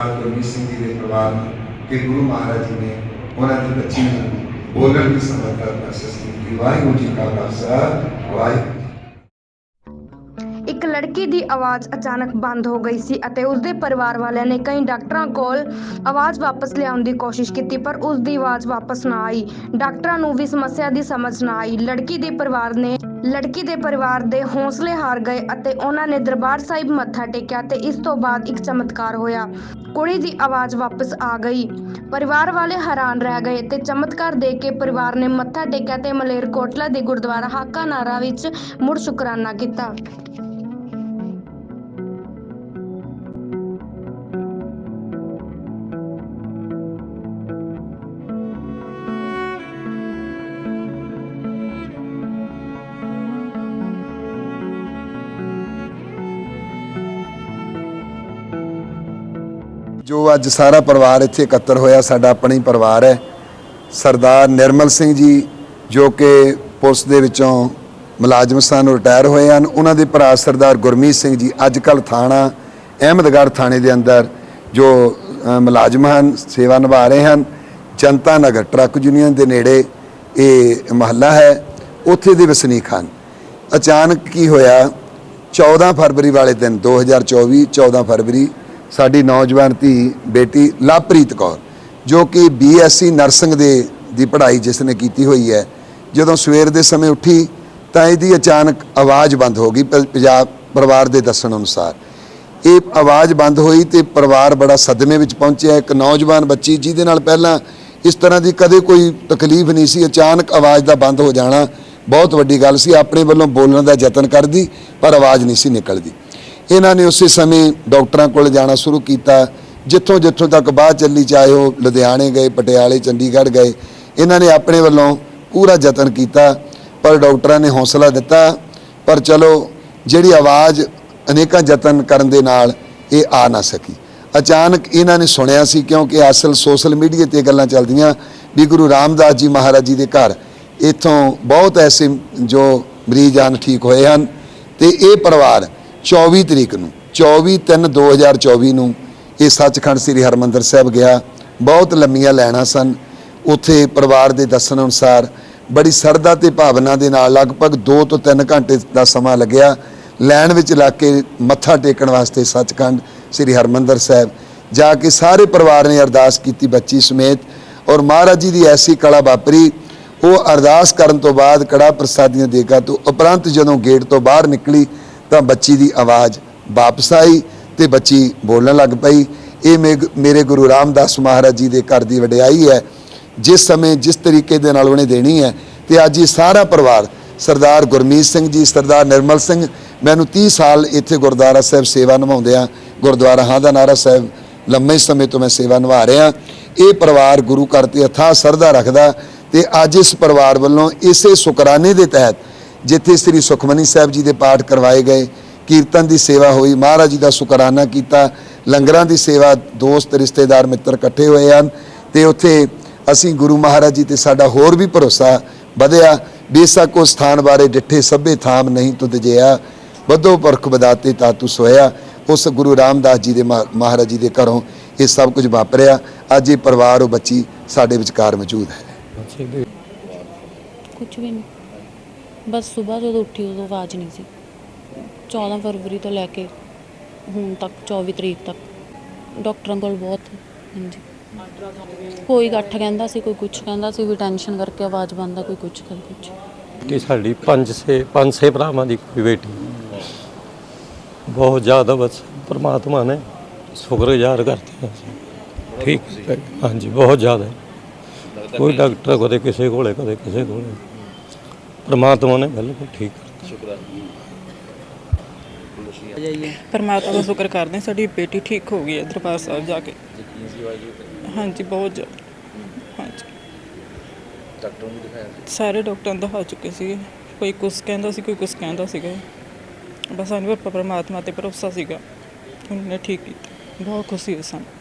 ਗੁਰਮੀਤ ਸਿੰਘ ਜੀ ਦੇ ਪਰਿਵਾਰ ਨੂੰ ਗੁਰੂ ਮਹਾਰਾਜ ਜੀ ਨੇ ਉਹਨਾਂ ਦੀ ਬੱਚੀ ਨੂੰ ਬੋਲਣ ਦੀ ਸਮਰੱਥਾ ਬਖਸ਼ਿਸ਼ ਕੀਤੀ। ਵਾਹਿਗੁਰੂ ਜੀ ਕਾ ਖਾਲਸਾ, ਵਾਹਿਗੁਰੂ ਇੱਕ ਲੜਕੀ ਦੀ ਆਵਾਜ਼ ਅਚਾਨਕ ਬੰਦ ਹੋ ਗਈ ਸੀ ਅਤੇ ਉਸ ਦੇ ਪਰਿਵਾਰ ਵਾਲਿਆਂ ਨੇ ਕਈ ਡਾਕਟਰਾਂ ਕੋਲ ਆਵਾਜ਼ ਵਾਪਸ ਲਿਆਉਣ ਦੀ ਕੋਸ਼ਿਸ਼ ਕੀਤੀ, ਪਰ ਉਸ ਦੀ ਆਵਾਜ਼ ਵਾਪਸ ਨਾ ਆਈ। ਡਾਕਟਰਾਂ ਨੂੰ ਵੀ ਸਮੱਸਿਆ ਦੀ ਸਮਝ ਨਾ ਆਈ। ਲੜਕੀ ਦੇ ਪਰਿਵਾਰ ਨੇ ਲੜਕੀ ਦੇ ਪਰਿਵਾਰ ਦੇ ਹੌਸਲੇ ਹਾਰ ਗਏ ਅਤੇ ਉਹਨਾਂ ਨੇ ਦਰਬਾਰ ਸਾਹਿਬ ਮੱਥਾ ਟੇਕਿਆ ਤੇ ਇਸ ਤੋਂ ਬਾਅਦ ਇੱਕ ਚਮਤਕਾਰ ਹੋਇਆ। ਕੁੜੀ ਦੀ ਆਵਾਜ਼ ਵਾਪਸ ਆ ਗਈ। ਪਰਿਵਾਰ ਵਾਲੇ ਹੈਰਾਨ ਰਹਿ ਗਏ ਤੇ ਚਮਤਕਾਰ ਦੇਖ ਕੇ ਪਰਿਵਾਰ ਨੇ ਮੱਥਾ ਟੇਕਿਆ ਤੇ ਮਲੇਰਕੋਟਲਾ ਦੇ ਗੁਰਦੁਆਰਾ ਹਾਕਾ ਨਾਰਾ ਵਿੱਚ ਮੁੜ ਸ਼ੁਕਰਾਨਾ ਕੀਤਾ। ਜੋ ਅੱਜ ਸਾਰਾ ਪਰਿਵਾਰ ਇੱਥੇ ਇਕੱਤਰ ਹੋਇਆ, ਸਾਡਾ ਆਪਣਾ ਹੀ ਪਰਿਵਾਰ ਹੈ। ਸਰਦਾਰ ਨਿਰਮਲ ਸਿੰਘ ਜੀ, ਜੋ ਕਿ ਪੁਲਿਸ ਦੇ ਵਿੱਚੋਂ ਮੁਲਾਜ਼ਮ ਸਨ ਰਿਟਾਇਰ ਹੋਏ ਹਨ। ਉਹਨਾਂ ਦੇ ਭਰਾ ਸਰਦਾਰ ਗੁਰਮੀਤ ਸਿੰਘ ਜੀ ਅੱਜ ਕੱਲ ਥਾਣਾ, ਅਹਿਮਦਗੜ੍ਹ ਥਾਣੇ ਦੇ ਅੰਦਰ ਜੋ ਮੁਲਾਜ਼ਮ ਹਨ, ਸੇਵਾ ਨਿਭਾ ਰਹੇ ਹਨ। ਜਨਤਾ ਨਗਰ ਟਰੱਕ ਯੂਨੀਅਨ ਦੇ ਨੇੜੇ ਇਹ ਮਹੱਲਾ ਹੈ। ਉੱਥੇ ਦੇ ਵਸਨੀਕ ਹਨ। ਅਚਾਨਕ ਕੀ ਹੋਇਆ 14 ਫਰਵਰੀ ਵਾਲੇ ਦਿਨ 2024 14 ਫਰਵਰੀ ਸਾਡੀ ਨੌਜਵਾਨ ਧੀ ਬੇਟੀ ਲਵਪ੍ਰੀਤ ਕੌਰ, ਜੋ ਕਿ ਬੀਐਸਸੀ ਨਰਸਿੰਗ ਦੇ, ਦੀ ਪੜ੍ਹਾਈ ਜਿਸ ਨੇ ਕੀਤੀ ਹੋਈ ਹੈ, ਜਦੋਂ ਸਵੇਰ ਦੇ ਸਮੇਂ ਉੱਠੀ ਤਾਂ ਇਹਦੀ ਅਚਾਨਕ ਆਵਾਜ਼ ਬੰਦ ਹੋ ਗਈ ਪ- ਪੰਜਾਬ ਪਰਿਵਾਰ ਦੇ ਦੱਸਣ ਅਨੁਸਾਰ। ਇਹ ਆਵਾਜ਼ ਬੰਦ ਹੋਈ ਤੇ ਪਰਿਵਾਰ ਬੜਾ ਸਦਮੇ ਵਿੱਚ ਪਹੁੰਚਿਆ। ਇੱਕ ਨੌਜਵਾਨ ਬੱਚੀ ਜਿਹਦੇ ਨਾਲ ਪਹਿਲਾਂ ਇਸ ਤਰ੍ਹਾਂ ਦੀ ਕਦੇ ਕੋਈ ਤਕਲੀਫ ਨਹੀਂ ਸੀ, ਅਚਾਨਕ ਆਵਾਜ਼ ਦਾ ਬੰਦ ਹੋ ਜਾਣਾ ਬਹੁਤ ਵੱਡੀ ਗੱਲ ਸੀ। ਆਪਣੇ ਵੱਲੋਂ ਬੋਲਣ ਦਾ ਯਤਨ ਕਰਦੀ, ਪਰ ਆਵਾਜ਼ ਨਹੀਂ ਸੀ ਨਿਕਲਦੀ। ਇਹਨਾਂ ਨੇ ਉਸੇ ਸਮੇਂ ਡਾਕਟਰਾਂ ਕੋਲ ਜਾਣਾ ਸ਼ੁਰੂ ਕੀਤਾ। ਜਿੱਥੋਂ ਜਿੱਥੋਂ ਤੱਕ ਬਾਅਦ ਚੱਲੀ ਚਾਹੇ ਉਹ, ਲੁਧਿਆਣੇ ਗਏ, ਪਟਿਆਲੇ, ਚੰਡੀਗੜ੍ਹ ਗਏ। ਇਹਨਾਂ ਨੇ ਆਪਣੇ ਵੱਲੋਂ ਪੂਰਾ ਯਤਨ ਕੀਤਾ, ਪਰ ਡਾਕਟਰਾਂ ਨੇ ਹੌਸਲਾ ਦਿੱਤਾ, ਪਰ ਚਲੋ, ਜਿਹੜੀ ਆਵਾਜ਼ ਅਨੇਕਾਂ ਯਤਨ ਕਰਨ ਦੇ ਨਾਲ ਇਹ ਆ ਨਾ ਸਕੀ। ਅਚਾਨਕ ਇਹਨਾਂ ਨੇ ਸੁਣਿਆ ਸੀ, ਕਿਉਂਕਿ ਅਸਲ ਸੋਸ਼ਲ ਮੀਡੀਆ ਤੇ ਗੱਲਾਂ ਚੱਲਦੀਆਂ, ਵੀ ਗੁਰੂ ਰਾਮਦਾਸ ਜੀ ਮਹਾਰਾਜ ਜੀ ਦੇ ਘਰ, ਇੱਥੋਂ ਬਹੁਤ ਐਸੇ ਜੋ ਮਰੀਜ਼ ਹਨ ਠੀਕ ਹੋਏ ਹਨ, ਤੇ ਇਹ ਪਰਿਵਾਰ 24 ਤਰੀਕ ਨੂੰ 24 3 2024 ਨੂੰ ਇਹ ਸੱਚਖੰਡ ਸ੍ਰੀ ਹਰਮੰਦਰ ਸਾਹਿਬ ਗਿਆ। ਬਹੁਤ ਲੰਮੀਆਂ ਲੈਣਾ ਸਨ। ਉੱਥੇ ਪਰਿਵਾਰ ਦੇ ਦੱਸਣ ਅਨੁਸਾਰ ਬੜੀ ਸਰਦਾ ਤੇ ਭਾਵਨਾ ਦੇ ਨਾਲ ਲਗਭਗ 2 ਤੋਂ 3 ਘੰਟੇ ਦਾ ਸਮਾਂ ਲੱਗਿਆ। ਲੈਣ ਵਿੱਚ ਲੱਗ ਕੇ ਮੱਥਾ ਟੇਕਣ ਵਾਸਤੇ ਸੱਚਖੰਡ ਸ੍ਰੀ ਹਰਮੰਦਰ ਸਾਹਿਬ ਜਾ ਕੇ ਸਾਰੇ ਪਰਿਵਾਰ ਨੇ ਅਰਦਾਸ ਕੀਤੀ ਬੱਚੀ ਸਮੇਤ ਔਰ ਮਹਾਰਾਜ ਜੀ ਦੀ ਐਸੀ ਕਲਾ ਵਾਪਰੀ। ਉਹ ਅਰਦਾਸ ਕਰਨ ਤੋਂ ਬਾਅਦ ਕੜਾ ਪ੍ਰਸਾਦੀਆਂ ਦੇਗਾ ਤੋਂ ਉਪਰੰਤ ਜਦੋਂ ਗੇਟ ਤੋਂ ਬਾਹਰ ਨਿਕਲੀ ਤਾਂ ਬੱਚੀ ਦੀ ਆਵਾਜ਼ ਵਾਪਸ ਆਈ ਤੇ ਬੱਚੀ ਬੋਲਣ ਲੱਗ ਪਈ। ਇਹ ਮੇਗ- ਮੇਰੇ ਗੁਰੂ ਰਾਮਦਾਸ ਮਹਾਰਾਜ ਜੀ ਦੇ ਘਰ ਦੀ ਵਡਿਆਈ ਹੈ। ਜਿਸ ਸਮੇਂ ਜਿਸ ਤਰੀਕੇ ਦੇ ਨਾਲ ਉਹਨੇ ਦੇਣੀ ਹੈ ਤੇ ਅੱਜ ਇਹ ਸਾਰਾ ਪਰਿਵਾਰ, ਸਰਦਾਰ ਗੁਰਮੀਤ ਸਿੰਘ ਜੀ, ਸਰਦਾਰ ਨਿਰਮਲ ਸਿੰਘ ਮੈਨੂੰ 30 ਸਾਲ ਇੱਥੇ ਗੁਰਦੁਆਰਾ ਸਾਹਿਬ ਸੇਵਾ ਨਿਭਾਉਂਦਿਆਂ ਗੁਰਦੁਆਰਾ ਹਾਂ ਦਾ ਨਾਰਾ ਸਾਹਿਬ, ਲੰਮੇ ਸਮੇਂ ਤੋਂ ਮੈਂ ਸੇਵਾ ਨਿਭਾ ਰਿਹਾ। ਇਹ ਪਰਿਵਾਰ ਗੁਰੂ ਘਰ ਤੇ ਅਥਾਹ ਸਰਦਾ ਰੱਖਦਾ ਤੇ ਅੱਜ ਇਸ ਪਰਿਵਾਰ ਵੱਲੋਂ ਇਸੇ ਸ਼ੁਕਰਾਨੇ ਦੇ ਤਹਿਤ ਜਿੱਥੇ ਸ੍ਰੀ ਸੁਖਮਨੀ ਸਾਹਿਬ ਜੀ ਦੇ ਪਾਠ ਕਰਵਾਏ ਗਏ ਕੀਰਤਨ ਦੀ ਸੇਵਾ ਹੋਈ ਮਹਾਰਾਜ ਜੀ ਦਾ ਸ਼ੁਕਰਾਨਾ ਕੀਤਾ ਲੰਗਰਾਂ ਦੀ ਸੇਵਾ ਦੋਸਤ ਰਿਸ਼ਤੇਦਾਰ ਮਿੱਤਰ ਇਕੱਠੇ ਹੋਏ ਹਨ ਤੇ ਉੱਥੇ ਅਸੀਂ ਗੁਰੂ ਮਹਾਰਾਜ ਜੀ ਤੇ ਸਾਡਾ ਹੋਰ ਵੀ ਭਰੋਸਾ ਵਧਿਆ ਬੇਸ਼ੱਕ ਉਸ ਸਥਾਨ ਬਾਰੇ ਡਿੱਠੇ ਸਭੇ ਥਾਮ ਨਹੀਂ ਤੁਧ ਜਿਆ ਵਧੋ ਪਰਖ ਬਦਾਤੇ ਤਾਤੂ ਸੋਇਆ ਉਸ ਗੁਰੂ ਰਾਮਦਾਸ ਜੀ ਦੇ ਮਹਾ- ਮਹਾਰਾਜ ਜੀ ਦੇ ਘਰੋਂ ਇਹ ਸਭ ਕੁਝ ਵਾਪਰਿਆ ਅੱਜ ਇਹ ਪਰਿਵਾਰ ਉਹ ਬੱਚੀ ਸਾਡੇ ਵਿਚਕਾਰ ਮੌਜੂਦ ਹੈ। ਕੁਝ ਵੀ ਨਹੀਂ। ਬਸ ਸਵੇਰ ਜਦੋਂ ਉੱਠੀ ਉਦੋਂ ਆਵਾਜ਼ ਨਹੀਂ ਸੀ। 14 ਫਰਵਰੀ ਤੋਂ ਲੈ ਕੇ ਹੁਣ ਤੱਕ 24 ਤਰੀਕ ਤੱਕ। ਡਾਕਟਰਾਂ ਕੋਲ ਬਹੁਤ, ਹਾਂਜੀ। ਕੋਈ ਗੱਠ ਕਹਿੰਦਾ ਸੀ, ਕੋਈ ਕੁਝ ਕਹਿੰਦਾ ਸੀ ਵੀ ਟੈਨਸ਼ਨ ਕਰਕੇ ਆਵਾਜ਼ ਬੰਦ ਆ ਕੋਈ ਕੁਝ ਕਰ ਕੁਝ ਕਿ ਸਾਡੀ ਪੰਜ ਛੇ ਪੰਜ ਛੇ ਭਰਾਵਾਂ ਦੀ ਕੋਈ ਬੇਟੀ। ਬਹੁਤ ਜ਼ਿਆਦਾ ਬਸ ਪ੍ਰਮਾਤਮਾ ਨੇ ਸ਼ੁਕਰਗੁਜ਼ਾਰ ਕਰਦੇ ਹਾਂ ਠੀਕ, ਹਾਂਜੀ, ਬਹੁਤ ਜ਼ਿਆਦਾ। ਕੋਈ ਡਾਕਟਰ ਕਦੇ ਕਿਸੇ ਕੋਲੇ, ਕਦੇ ਕਿਸੇ ਕੋਲੇ। ਪ੍ਰਮਾਤਮਾ ਨੇ ਬਿਲਕੁਲ ਠੀਕ ਪਰਮਾਤਮਾ ਦਾ ਸ਼ੁਕਰ ਕਰਦੇ ਹਾਂ, ਸਾਡੀ ਬੇਟੀ ਠੀਕ ਹੋ ਗਈ ਹੈ ਦਰਬਾਰ ਸਾਹਿਬ ਜਾ ਕੇ। ਹਾਂਜੀ, ਬਹੁਤ ਜ਼ਿਆਦਾ। ਹਾਂਜੀ। ਡਾਕਟਰ ਨੂੰ ਦਿਖਾਇਆ ਸਾਰੇ ਡਾਕਟਰਾਂ ਨੂੰ ਦਿਖਾ ਚੁੱਕੇ ਸੀਗੇ। ਕੋਈ ਕੁਛ ਕਹਿੰਦਾ ਸੀ, ਕੋਈ ਕੁਛ ਕਹਿੰਦਾ ਸੀਗਾ। ਬਸ ਸਾਨੂੰ ਪਰ- ਪਰਮਾਤਮਾ ਤੇ ਭਰੋਸਾ ਸੀਗਾ। ਉਹਨੇ ਠੀਕ ਕੀਤਾ। ਬਹੁਤ ਖੁਸ਼ੀ ਹੋਈ ਸਾਨੂੰ।